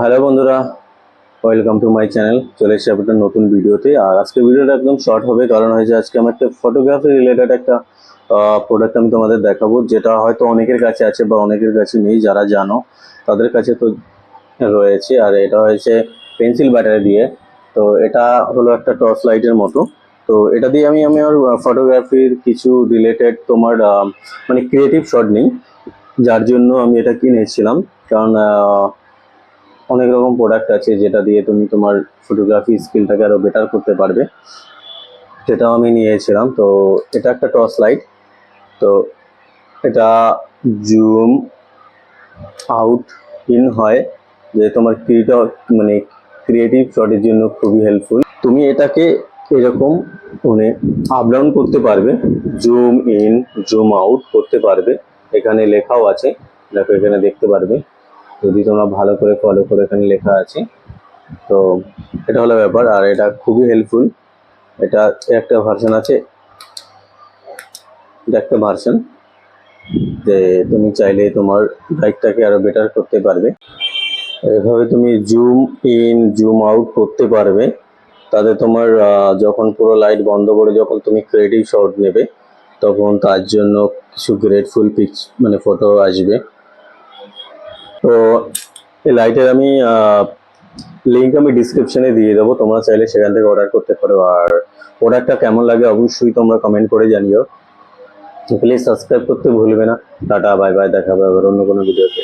Hello বন্ধুরা welcome to my channel চলে এসেছি আপনার নতুন ভিডিওতে। আর আজকে ভিডিওটা একদম শর্ট হবে, কারণ হয়েছে আজকে আমার একটা ফটোগ্রাফি রিলেটেড একটা প্রোডাক্ট আমি তোমাদের দেখাবো, যেটা হয়তো অনেকের কাছে আছে বা অনেকের কাছে নেই, যারা জানো, তাদের কাছে তো রয়েছে। আর এটা হয়েছে পেন্সিল ব্যাটারি দিয়ে। তো এটা হলো একটা টর্চ লাইটের মতো। তো এটা দিয়ে আমি আমি আমার ফটোগ্রাফির কিছু রিলেটেড তোমার মানে ক্রিয়েটিভ শট নেই। যার জন্য আমি এটা কিনেছিলাম। কারণ অনেক রকম প্রোডাক্ট আছে যেটা দিয়ে তুমি তোমার ফটোগ্রাফি স্কিলটাকে আরও বেটার করতে পারবে। সেটাও আমি নিয়েছিলাম। তো এটা একটা টর্চ লাইট তো এটা জুম আউট ইন হয়। যে তোমার ক্রিয়েটর মানে ক্রিয়েটিভ শটের জন্য খুবই হেল্পফুল তুমি এটাকে এরকম মানে আপ ডাউন করতে পারবে। জুম ইন জুম আউট করতে পারবে। এখানে লেখাও আছে। দেখো এখানে দেখতে পারবে। যদি তোমরা ভালো করে ফলো করে এখানে লেখা আছে। তো এটা হলো ব্যাপার, আর এটা খুবই হেল্পফুল এটা একটা ভার্সন আছে একটা ভার্সন যে তুমি চাইলে তোমার বাইকটাকে আরও বেটার করতে পারবে। এভাবে তুমি জুম ইন জুম আউট করতে পারবে। তাতে তোমার যখন পুরো লাইট বন্ধ করে যখন তুমি ক্রিয়েটিভ শট নেবে, তখন তার জন্য কিছু গ্রেটফুল পিকস মানে ফটো আসবে। তো এই লাইটের আমি লিঙ্ক আমি ডিসক্রিপশনে দিয়ে দেবো। তোমরা চাইলে সেখান থেকে অর্ডার করতে পারো। আর প্রোডাক্টটা কেমন লাগে অবশ্যই তোমরা কমেন্ট করে জানিও। প্লিজ সাবস্ক্রাইব করতে ভুলবে না। টাটা বাই বাই দেখাবে আবার অন্য কোনো ভিডিওতে